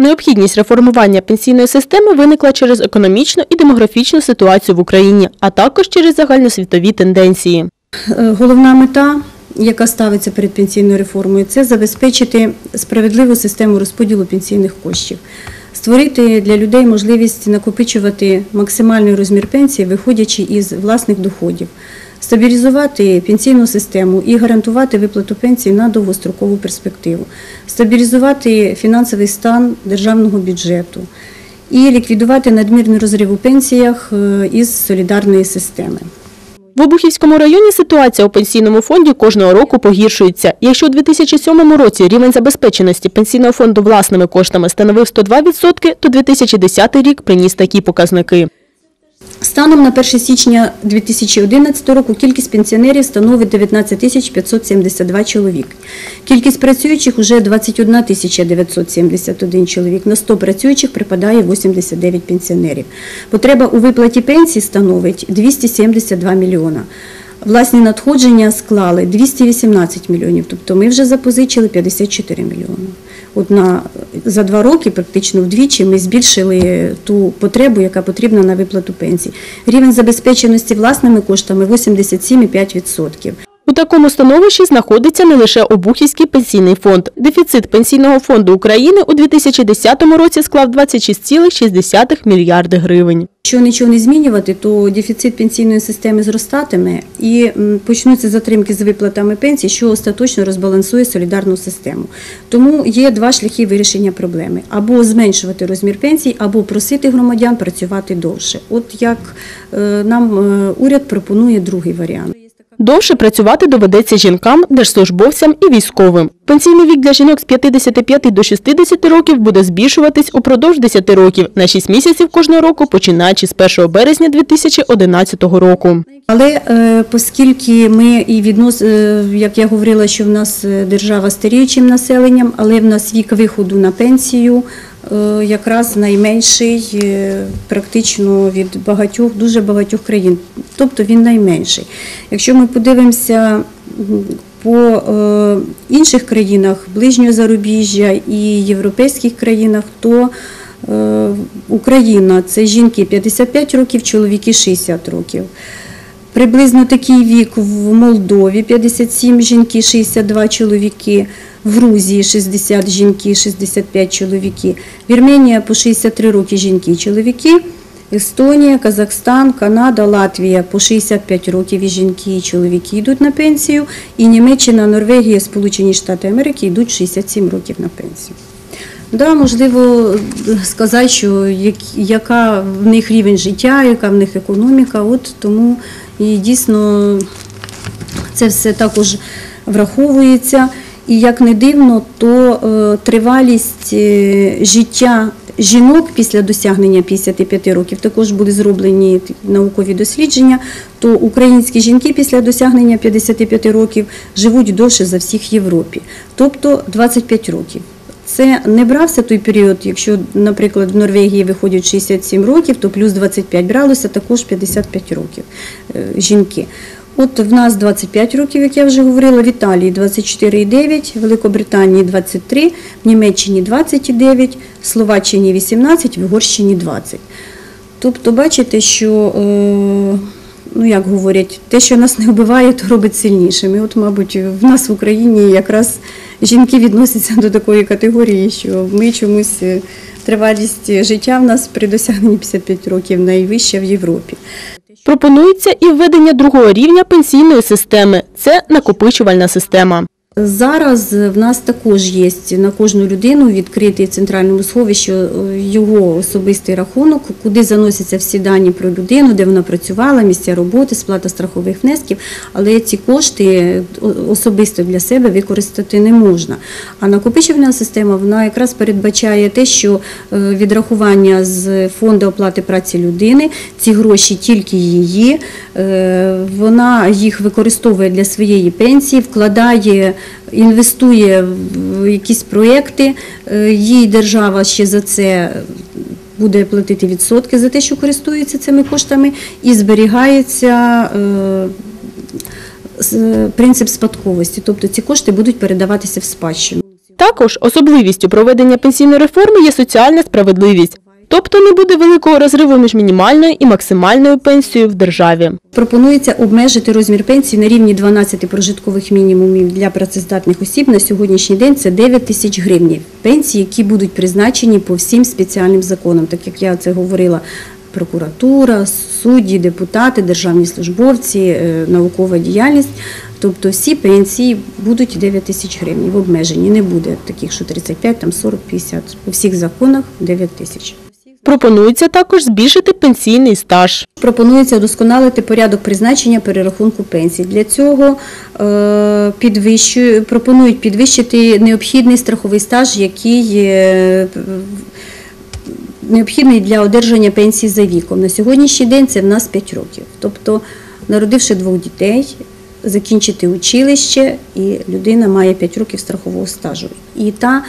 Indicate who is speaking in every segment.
Speaker 1: Необхідність реформування пенсійної системи виникла через економічну і демографічну ситуацію в Україні, а також через загальносвітові тенденції.
Speaker 2: Е, Головна мета, яка ставиться перед пенсійною реформою, це забезпечити справедливу систему розподілу пенсійних коштів, створити для людей можливість накопичувати максимальний розмір пенсії, виходячи із власних доходів, стабілізувати пенсійну систему і гарантувати виплату пенсій на довгострокову перспективу, стабілізувати фінансовий стан державного бюджету і ліквідувати надмірний розрив у пенсіях е, із солідарної системи.
Speaker 1: В Обухівському районі ситуація у пенсійному фонді кожного року погіршується. Якщо у 2007 році рівень забезпеченості пенсійного фонду власними коштами становив 102%, то 2010 рік приніс такі показники.
Speaker 2: Станом на 1 січня 2011 року кількість пенсіонерів становить 19 тисяч 572 чоловік. Кількість працюючих уже 21 тисяча 971 чоловік. На 100 працюючих припадає 89 пенсіонерів. Потреба у виплаті пенсії становить 272 мільйона. Власні надходження склали 218 мільйонів, тобто ми вже запозичили 54 мільйони. От на, за два роки практично вдвічі ми збільшили ту потребу, яка потрібна на виплату пенсій. Рівень забезпеченості власними коштами 87,5%.
Speaker 1: У такому становищі знаходиться не лише Обухівський пенсійний фонд. Дефіцит Пенсійного фонду України у 2010 році склав 26,6 мільярди гривень.
Speaker 2: Якщо нічого не змінювати, то дефіцит пенсійної системи зростатиме і почнуться затримки з виплатами пенсій, що остаточно розбалансує солідарну систему. Тому є два шляхи вирішення проблеми: або зменшувати розмір пенсій, або просити громадян працювати довше. От як е, нам е, уряд пропонує другий варіант.
Speaker 1: Довше працювати доведеться жінкам, держслужбовцям і військовим. Пенсійний вік для жінок з 55 до 60 років буде збільшуватись упродовж 10 років на 6 місяців кожного року, починаючи з 1 березня 2011 року.
Speaker 2: Але е, оскільки ми і віднос, е, як я говорила, що в нас е, держава старіючим населенням, але в нас вік виходу на пенсію якраз найменший е, практично від багатьох, дуже багатьох країн, тобто він найменший. Якщо ми подивимося по е, інших країнах ближнього зарубіжжя і європейських країнах, то е, Україна це жінки 55 років, чоловіки 60 років. Приблизно такий вік в Молдові 57 жінки, 62 чоловіки, в Грузії 60 жінки, 65 чоловіки, Вірменія по 63 роки жінки і чоловіки, Естонія, Казахстан, Канада, Латвія по 65 років і жінки і чоловіки йдуть на пенсію, і Німеччина, Норвегія, Сполучені Штати Америки йдуть 67 років на пенсію. Да, можливо сказати, що яка в них рівень життя, яка в них економіка, от тому і дійсно це все також враховується. І як не дивно, то е, тривалість е, життя жінок після досягнення 55 років також були зроблені наукові дослідження. То українські жінки після досягнення 55 років живуть довше за всіх в Європі, тобто 25 років. Це не брався той період, якщо, наприклад, в Норвегії виходять 67 років, то плюс 25 бралося також 55 років е, жінки. От в нас 25 років, як я вже говорила, в Італії 24,9, в Великобританії 23, в Німеччині 29, в Словаччині 18, в Угорщині 20. Тобто, бачите, що, е, ну як говорять, те, що нас не вбиває, то робить сильнішими. От, мабуть, в нас в Україні якраз жінки відносяться до такої категорії, що ми чомусь е, тривалість життя в нас при досягненні 55 років найвища в Європі.
Speaker 1: Пропонується і введення другого рівня пенсійної системи – це накопичувальна система.
Speaker 2: Зараз в нас також є на кожну людину відкритий центральному сховищі е, його особистий рахунок, куди заносяться всі дані про людину, де вона працювала, місця роботи, сплата страхових внесків, але ці кошти особисто для себе використати не можна. А накопичувальна система вона якраз передбачає те, що е, відрахування з фонду оплати праці людини, ці гроші тільки її, е, вона їх використовує для своєї пенсії, вкладає інвестує в якісь проєкти, е, їй держава ще за це буде платити відсотки за те, що користується цими коштами, і зберігається е, принцип спадковості, тобто ці кошти будуть передаватися в спадщину.
Speaker 1: Також особливістю проведення пенсійної реформи є соціальна справедливість. Тобто не буде великого розриву між мінімальною і максимальною пенсією в державі.
Speaker 2: Пропонується обмежити розмір пенсії на рівні 12 прожиткових мінімумів для працездатних осіб. На сьогоднішній день це 9 тисяч гривень. Пенсії, які будуть призначені по всім спеціальним законам, так як я це говорила. Прокуратура, судді, депутати, державні службовці, е, наукова діяльність. Тобто всі пенсії будуть 9 тисяч гривень в обмеженні. Не буде таких, що 35, там 40, 50. У всіх законах 9 тисяч.
Speaker 1: Пропонується також збільшити пенсійний стаж.
Speaker 2: Пропонується удосконалити порядок призначення перерахунку пенсій. Для цього е, пропонують підвищити необхідний страховий стаж, який е, необхідний для одержання пенсії за віком. На сьогоднішній день це в нас 5 років. Тобто, народивши двох дітей, закінчити училище, і людина має 5 років страхового стажу. І та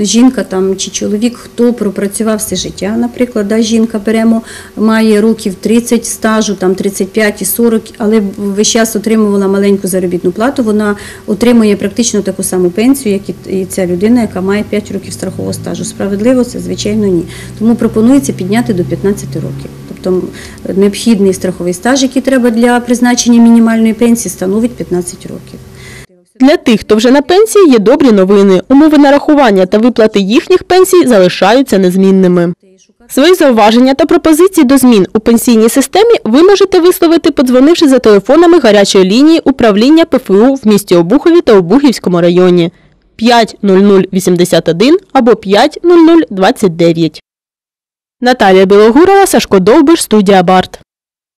Speaker 2: жінка там чи чоловік, хто пропрацював все життя, наприклад, да, жінка беремо, має років 30 стажу, там 35 і 40, але весь час отримувала маленьку заробітну плату, вона отримує практично таку саму пенсію, як і- і ця людина, яка має 5 років страхового стажу. Справедливо це, звичайно, ні. Тому пропонується підняти до 15 років. Тобто необхідний страховий стаж, який треба для призначення мінімальної пенсії, становить 15 років.
Speaker 1: Для тих, хто вже на пенсії, є добрі новини. Умови нарахування та виплати їхніх пенсій залишаються незмінними. Свої зауваження та пропозиції до змін у пенсійній системі ви можете висловити, подзвонивши за телефонами гарячої лінії управління ПФУ в місті Обухові та Обухівському районі 50081 або 50029. Наталія Білогурова, Сашко Довбиш, студія Барт.